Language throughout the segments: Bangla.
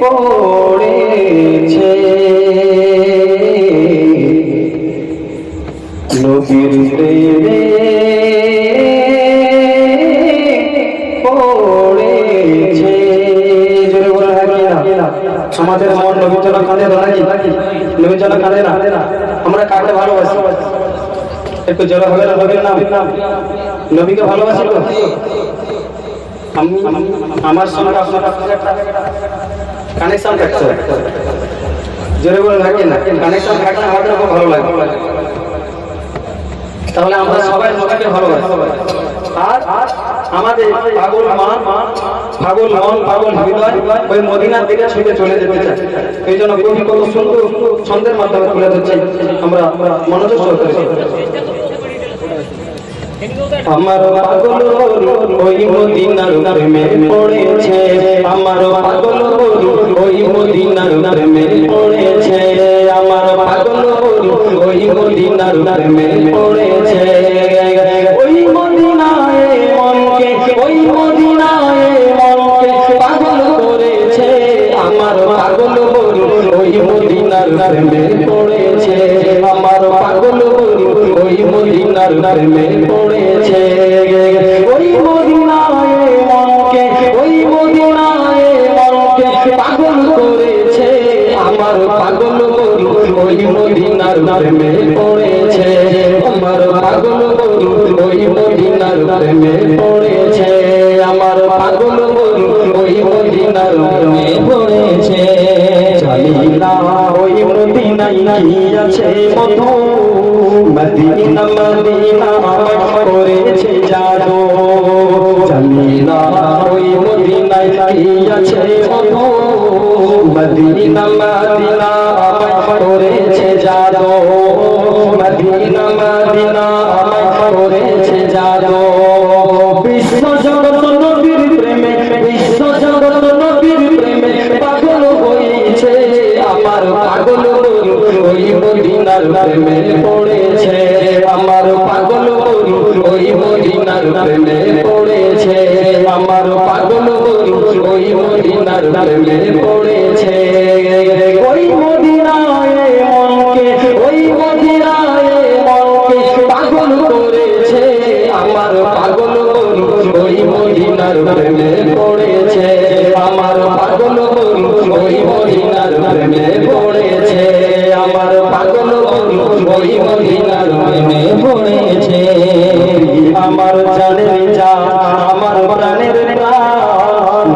পড়েছে। নবীর প্রেমে পড়েছে। বলে রাখি না আমাদের মন নবীর জন্য কাঁদে না নাকি? নবীর জন্য কাঁদে না? আমরা কাকে ভালোবাসি? একটু জোরে হবে না নবীর নাম নবীকে ভালোবাসি আমি আমার সঙ্গে আপনার কানেকশন হবে জোরে বলে রাখি না। কানেকশন থাকলে আমাদের খুব ভালো লাগে। তাহলে আমরা সবাই নবীকে ভালোবাসি। আর আমাদের পাগল মা, পাগল মন, পাগল হৃদয় ওই মদিনার দিকে ছুটে চলে যেতে চায়। এই জন্য কবি কত সুন্দর ছন্দের মাধ্যমে তুলে ধরছে। আমরা মনোযোগ সহকারে আমার পাগল ওই মদিনার প্রেমে পড়েছে। আমার পাগল ওই মদিনার প্রেমে পড়েছে। আমার পাগল ওই মদিনার প্রেমে পড়েছে। ওই মদিনায় মনকে, ওই মদিনায় মনকে পাগল করেছে। আমার পাগল ওই মদিনার প্রেমে পড়েছে। আমার পাগল ওই মদিনার প্রেমে পাগল ওই মদিনার প্রেমে পড়েছে। আমার পাগল ওই মদিনার প্রেমে পড়েছে। আমার পাগল ওই মদিনার প্রেমে পড়েছে। জানি ওই মদিনাই নাই আছে মধু। মদিনা মদিনা করেছে জানো জানি ওই মদিনাই নাই আছে মধু। মদিনা করেছে জানো বিশ্ব জগৎ নবীর প্রেমে বিশ্ব জগৎ নবীর প্রেমে পাগল হয়েছে। আমার পাগল ওই মদিনার প্রেমে পড়েছে। আমার পাগল ওই মদিনার প্রেমে পড়েছে। আমার পাগল ওই মদিনার প্রেমে পড়েছে। পড়েছে, আমার পাগল ওই মদিনার প্রেমে পড়েছে, আমার পাগল ওই মদিনার প্রেমে পড়েছে। আমার জানের যা আমার প্রাণের প্রাণ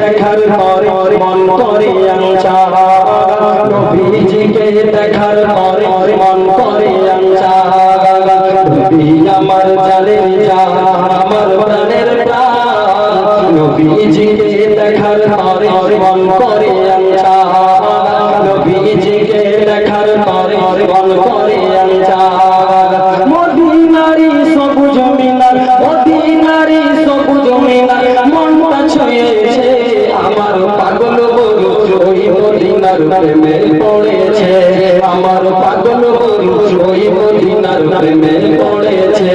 দেখার পরে মন করে আঞ্চা নবীজিকে দেখার পরে মন নবীজিকে দেখার পরে মন করে নবীজিকে দেখার পরে মন করে মদিনারি সবুজ মিনার মদিনারি সবুজ মিনার আমার পাগল বলু ওই মদিনার প্রেমে পড়েছে। আমার পাগল বলু ওই মদিনার প্রেমে পড়েছে।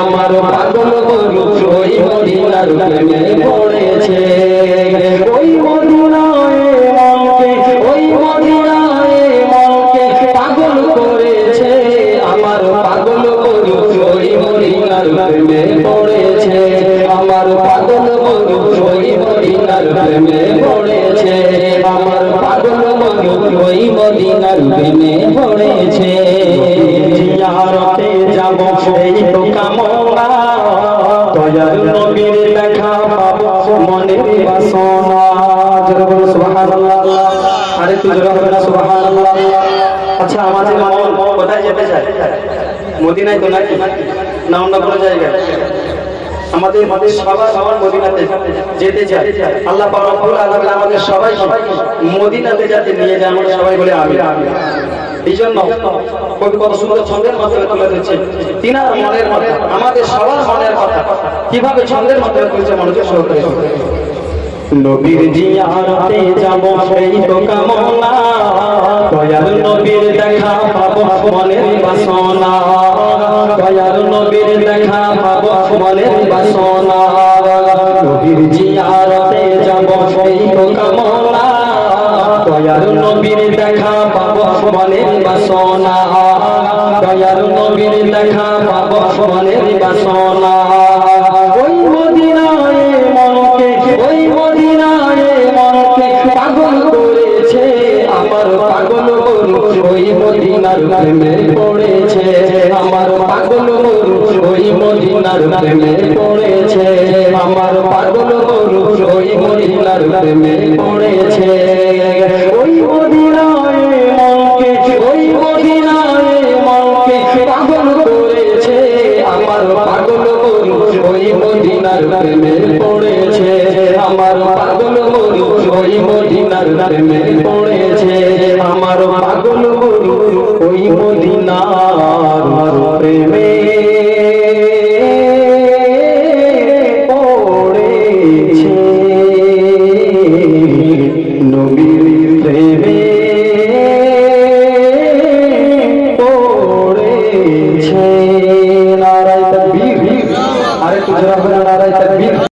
আমার পাগল বলু ওই মদিনার প্রেমে প্রেমে পড়েছে। জিয়ারতে যাব সেই তো কামনা। দয়াল নবীর দেখা পাবো মনে বাসনা। জোরে বলো, সুবহানাল্লাহ। আরে তুই জোরে না, সুবহানাল্লাহ। আচ্ছা আমাদের মন কোথায় যেতে চায়? মদিনায় তো নাকি? না অন্য কোনো জায়গায়? আমাদের আমাদের সবার সবার মদিনাতে যেতে চাই আল্লাহ রব্বুল আলামিন আমাদের সবাই মদিনাতে যাতে নিয়ে যায় আমরা সবাই বলে আমিন। কবি কত সুন্দর ছন্দের মাধ্যমে তুলে ধরছে তিনার মনের আমাদের সবার মনের কথা, কীভাবে ছন্দের মাধ্যমে তুলছে মনোযোগ সহকারে নবীর জিয়ারতে যাব সেই তো কামনা, দয়াল নবীর দেখা পাবো মনের বাসনা। দয়াল নবীর দেখা বাসনা নবীর জিয়ারতে যাব তো কামনা দয়ার নবীর দেখা পাবো মনের বাসনা। দয়ার নবীর দেখা পাবো মনের বাসনা। ওই মদিনায় মনকে ওই মদিনায় মনকে পাগল করেছে আমার পাগল ওই মদিনার প্রেমে প্রেমে পড়েছে। আমার পাগল গরু ওই প্রেমে পড়েছে। ওই মদিনায় ওই মদিনায় মনকে পাগল করেছে। আমার পাগল গরু ওই মদিনার প্রেমে পড়েছে। আমার পাগল গরু ওই মদিনার প্রেমে পড়েছে। আমার পাগল গরু ওই মদিনার প্রেমে নবীর প্রেমে